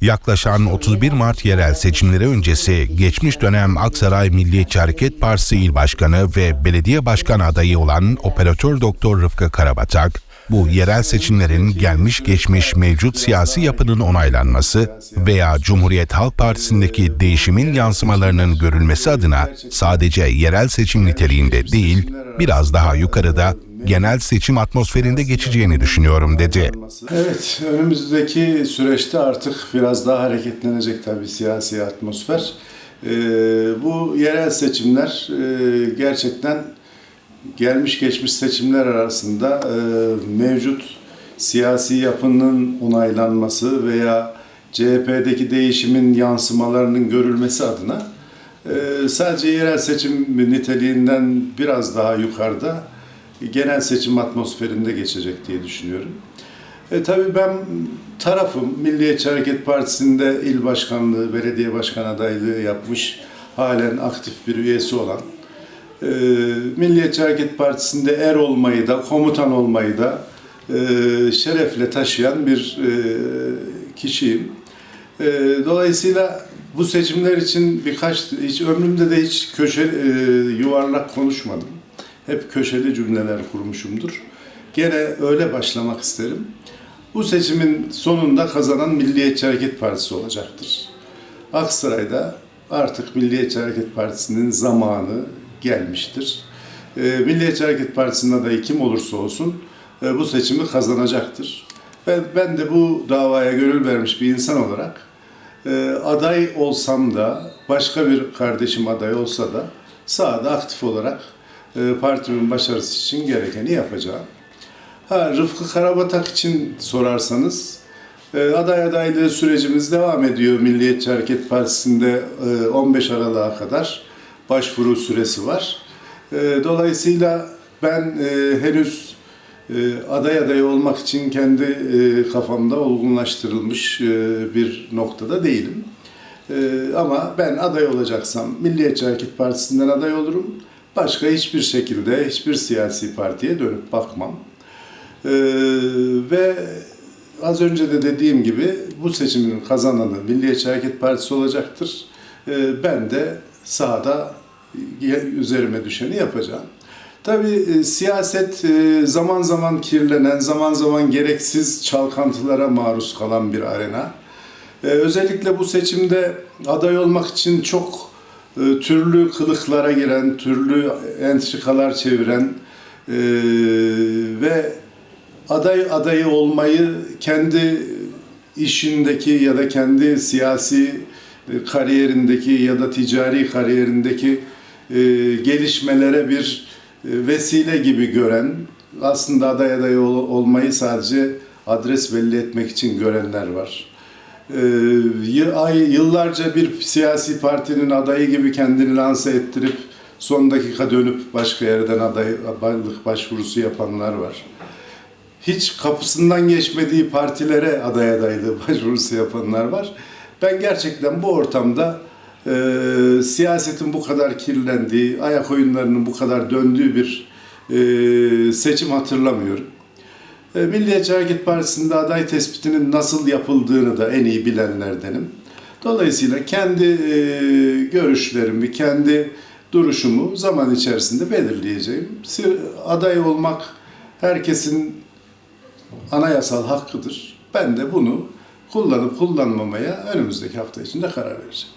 Yaklaşan 31 Mart yerel seçimleri öncesi geçmiş dönem Aksaray Milliyetçi Hareket Partisi İl Başkanı ve belediye başkan adayı olan operatör doktor Rıfkı Karabatak, bu yerel seçimlerin gelmiş geçmiş mevcut siyasi yapının onaylanması veya Cumhuriyet Halk Partisi'ndeki değişimin yansımalarının görülmesi adına sadece yerel seçim niteliğinde değil, biraz daha yukarıda genel seçim atmosferinde geçeceğini düşünüyorum dedi. Evet, önümüzdeki süreçte artık biraz daha hareketlenecek tabii siyasi atmosfer. Ee, bu yerel seçimler e, gerçekten gelmiş geçmiş seçimler arasında e, mevcut siyasi yapının onaylanması veya CHP'deki değişimin yansımalarının görülmesi adına e, sadece yerel seçim niteliğinden biraz daha yukarıda genel seçim atmosferinde geçecek diye düşünüyorum. E, tabii ben tarafım. Milliyetçi Hareket Partisi'nde il başkanlığı, belediye başkan adaylığı yapmış, halen aktif bir üyesi olan, e, Milliyetçi Hareket Partisi'nde er olmayı da, komutan olmayı da e, şerefle taşıyan bir e, kişiyim. E, dolayısıyla bu seçimler için birkaç, hiç ömrümde de hiç köşe e, yuvarlak konuşmadım. Hep köşeli cümleler kurmuşumdur. Gene öyle başlamak isterim. Bu seçimin sonunda kazanan Milliyetçi Hareket Partisi olacaktır. Aksaray'da artık Milliyetçi Hareket Partisi'nin zamanı gelmiştir. Ee, Milliyetçi Hareket Partisi'nin adayı kim olursa olsun e, bu seçimi kazanacaktır. Ben, de bu davaya gönül vermiş bir insan olarak e, aday olsam da başka bir kardeşim aday olsa da sahada aktif olarak e, partimin başarısı için gerekeni yapacağım. Ha, Rıfkı Karabatak için sorarsanız e, aday adaylığı sürecimiz devam ediyor. Milliyetçi Hareket Partisi'nde e, 15 Aralık'a kadar başvuru süresi var. E, dolayısıyla ben e, henüz e, aday adayı olmak için kendi e, kafamda olgunlaştırılmış e, bir noktada değilim. E, ama ben aday olacaksam Milliyetçi Hareket Partisi'nden aday olurum. Başka hiçbir şekilde hiçbir siyasi partiye dönüp bakmam. Ee, ve az önce de dediğim gibi bu seçimin kazananı Milliyetçi Hareket Partisi olacaktır. Ee, ben de sahada üzerime düşeni yapacağım. Tabii e, siyaset e, zaman zaman kirlenen, zaman zaman gereksiz çalkantılara maruz kalan bir arena. Ee, özellikle bu seçimde aday olmak için çok türlü kılıklara giren, türlü entrikalar çeviren e, ve aday adayı olmayı kendi işindeki ya da kendi siyasi e, kariyerindeki ya da ticari kariyerindeki e, gelişmelere bir e, vesile gibi gören, aslında aday adayı ol- olmayı sadece adres belli etmek için görenler var. Ee, yıllarca bir siyasi partinin adayı gibi kendini lanse ettirip son dakika dönüp başka yerden adaylık başvurusu yapanlar var. Hiç kapısından geçmediği partilere aday adaylığı başvurusu yapanlar var. Ben gerçekten bu ortamda e, siyasetin bu kadar kirlendiği, ayak oyunlarının bu kadar döndüğü bir e, seçim hatırlamıyorum. E, Milliyetçi Hareket Partisi'nde aday tespitinin nasıl yapıldığını da en iyi bilenlerdenim. Dolayısıyla kendi e, görüşlerimi, kendi duruşumu zaman içerisinde belirleyeceğim. Aday olmak herkesin anayasal hakkıdır. Ben de bunu kullanıp kullanmamaya önümüzdeki hafta içinde karar vereceğim.